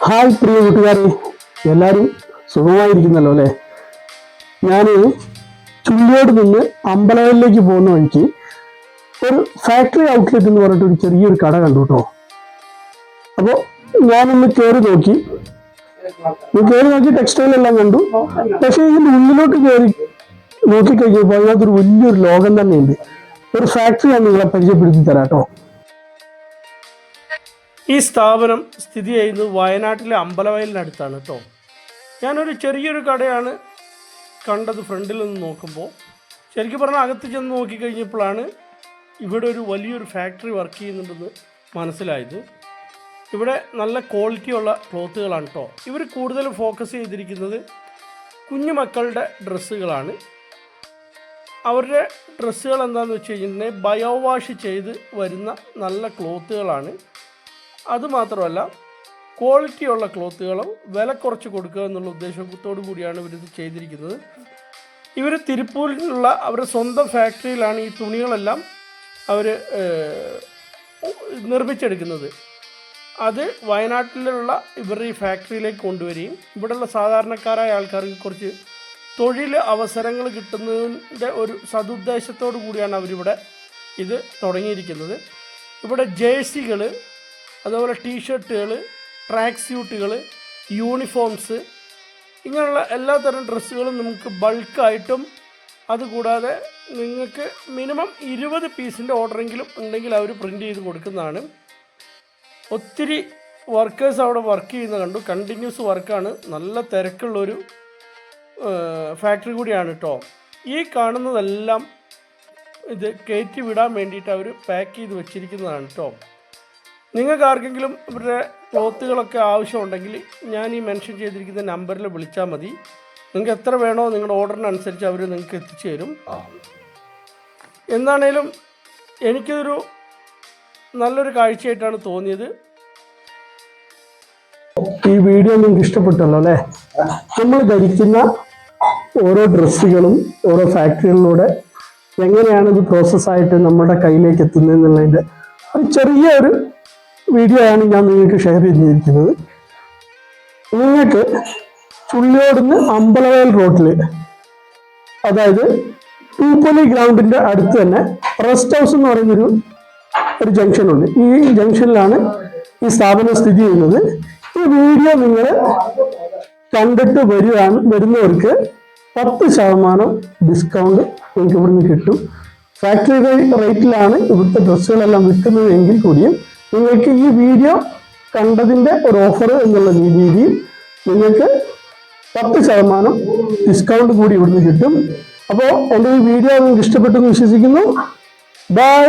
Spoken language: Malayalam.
ഹായ് പ്രിയ കൂട്ടുകാരെ. എല്ലാവരും സുഖമായിരിക്കുന്നല്ലോ അല്ലേ? ഞാൻ ചുള്ളിയോട് നിന്ന് അമ്പലവയലിലേക്ക് പോകുന്ന വഴിക്ക് ഒരു ഫാക്ടറി ഔട്ട്ലെറ്റ് എന്ന് പറഞ്ഞിട്ട് ഒരു ചെറിയൊരു കട കണ്ടു കേട്ടോ. അപ്പോൾ ഞാനൊന്ന് കയറി നോക്കി. കയറി നോക്കി ടെക്സ്റ്റൈൽ എല്ലാം കണ്ടു. പക്ഷേ ഇതിന്റെ ഉള്ളിലോട്ട് കയറി നോക്കിക്കഴിഞ്ഞപ്പോൾ അതിനകത്തൊരു വലിയൊരു ലോകം തന്നെയുണ്ട്. ഒരു ഫാക്ടറി ഞാൻ നിങ്ങളെ പരിചയപ്പെടുത്തി തരാം കേട്ടോ. ഈ സ്ഥാപനം സ്ഥിതി ചെയ്യുന്നത് വയനാട്ടിലെ അമ്പലവയലിനടുത്താണ് കേട്ടോ ഞാനൊരു ചെറിയൊരു കടയാണ് കണ്ടത് ഫ്രണ്ടിൽ നിന്ന് നോക്കുമ്പോൾ. ശരിക്കും പറഞ്ഞാൽ അകത്ത് ചെന്ന് നോക്കിക്കഴിഞ്ഞപ്പോഴാണ് ഇവിടെ ഒരു വലിയൊരു ഫാക്ടറി വർക്ക് ചെയ്യുന്നുണ്ടെന്ന് മനസ്സിലായത്. ഇവിടെ നല്ല ക്വാളിറ്റിയുള്ള ക്ലോത്തുകളാണ് കേട്ടോ ഇവർ കൂടുതൽ ഫോക്കസ് ചെയ്തിരിക്കുന്നത് കുഞ്ഞു മക്കളുടെ ഡ്രസ്സുകളാണ്. അവരുടെ ഡ്രസ്സുകൾ എന്താണെന്ന് വെച്ച് കഴിഞ്ഞിട്ടുണ്ടെങ്കിൽ ബയോവാഷ് ചെയ്ത് വരുന്ന നല്ല ക്ലോത്തുകളാണ്. അതുമാത്രമല്ല ക്വാളിറ്റിയുള്ള ക്ലോത്തുകളും വില കുറച്ച് കൊടുക്കുക എന്നുള്ള ഉദ്ദേശത്തോടു കൂടിയാണ് ഇവരിത് ചെയ്തിരിക്കുന്നത്. ഇവർ തിരുപ്പൂരിലുള്ള അവരുടെ സ്വന്തം ഫാക്ടറിയിലാണ് ഈ തുണികളെല്ലാം അവർ നിർമ്മിച്ചെടുക്കുന്നത്. അത് വയനാട്ടിലുള്ള ഇവരുടെ ഈ ഫാക്ടറിയിലേക്ക് കൊണ്ടുവരികയും ഇവിടെയുള്ള സാധാരണക്കാരായ ആൾക്കാർക്ക് കുറച്ച് തൊഴിൽ അവസരങ്ങൾ കിട്ടുന്നതിന്റെ ഒരു സതുദ്ദേശത്തോടു കൂടിയാണ് അവരിവിടെ ഇത് തുടങ്ങിയിരിക്കുന്നത്. ഇവിടെ ജേഴ്സികൾ അതുപോലെ ടീഷർട്ടുകൾ ട്രാക്ക് സ്യൂട്ടുകൾ യൂണിഫോംസ് ഇങ്ങനെയുള്ള എല്ലാ തരം ഡ്രസ്സുകളും നമുക്ക് ബൾക്കായിട്ടും അതുകൂടാതെ നിങ്ങൾക്ക് മിനിമം ഇരുപത് പീസിന്റെ ഓർഡറെങ്കിലും ഉണ്ടെങ്കിൽ അവർ പ്രിന്റ് ചെയ്ത് കൊടുക്കുന്നതാണ്. ഒത്തിരി വർക്കേഴ്സ് അവിടെ വർക്ക് ചെയ്യുന്ന കണ്ടു. കണ്ടിന്യൂസ് വർക്കാണ് നല്ല തിരക്കുള്ളൊരു ഫാക്ടറി കൂടിയാണ് കേട്ടോ ഈ കാണുന്നതെല്ലാം ഇത് കയറ്റി വിടാൻ വേണ്ടിയിട്ട് അവർ പാക്ക് ചെയ്ത് വെച്ചിരിക്കുന്നതാണ് കേട്ടോ നിങ്ങൾക്ക് ആർക്കെങ്കിലും ഇവരുടെ ക്ലോത്തുകളൊക്കെ ആവശ്യമുണ്ടെങ്കിൽ ഞാൻ ഈ മെൻഷൻ ചെയ്തിരിക്കുന്ന നമ്പറിൽ വിളിച്ചാൽ മതി. നിങ്ങൾക്ക് എത്ര വേണോ നിങ്ങളുടെ ഓർഡറിനനുസരിച്ച് അവർ നിങ്ങൾക്ക് എത്തിച്ചു തരും. എന്താണേലും എനിക്കിതൊരു നല്ലൊരു കാഴ്ചയായിട്ടാണ് തോന്നിയത്. ഈ വീഡിയോ നിങ്ങൾക്ക് ഇഷ്ടപ്പെട്ടല്ലോ അല്ലേ? നമ്മൾ ധരിക്കുന്ന ഓരോ ഡ്രസ്സുകളും ഓരോ ഫാക്ടറികളിലൂടെ എങ്ങനെയാണ് ഇത് പ്രോസസ്സായിട്ട് നമ്മുടെ കയ്യിലേക്ക് എത്തുന്നത് എന്നുള്ളതിന്റെ ഒരു ചെറിയ ഒരു വീഡിയോ ആണ് ഞാൻ നിങ്ങൾക്ക് ഷെയർ ചെയ്തിരിക്കുന്നത്. നിങ്ങൾക്ക് പുള്ളിയോടുന്ന് അമ്പലവയൽ റോഡിൽ അതായത് പൂപ്പൊലി ഗ്രൗണ്ടിന്റെ അടുത്ത് തന്നെ റെസ്റ്റ് ഹൗസ് എന്ന് പറയുന്നൊരു ഒരു ജംഗ്ഷനുണ്ട് ഈ ജംഗ്ഷനിലാണ് ഈ സ്ഥാപനം സ്ഥിതി ചെയ്യുന്നത്. ഈ വീഡിയോ നിങ്ങൾ കണ്ടിട്ട് വരികയാണ് വരുന്നവർക്ക് പത്ത് ശതമാനം ഡിസ്കൗണ്ട് നിങ്ങൾക്ക് ഇവിടുന്ന് കിട്ടും. ഫാക്ടറി റേറ്റിലാണ് ഇവിടുത്തെ ഡ്രസ്സുകളെല്ലാം വിൽക്കുന്നത് എങ്കിൽ കൂടിയും നിങ്ങൾക്ക് ഈ വീഡിയോ കണ്ടതിന്റെ ഒരു ഓഫർ എന്നുള്ള രീതിയിൽ നിങ്ങൾക്ക് പത്ത് ശതമാനം ഡിസ്കൗണ്ട് കൂടി ഇവിടുന്ന് കിട്ടും. അപ്പോൾ എന്റെ ഈ വീഡിയോ നിങ്ങൾക്ക് ഇഷ്ടപ്പെട്ടെന്ന് വിശ്വസിക്കുന്നു. ബൈ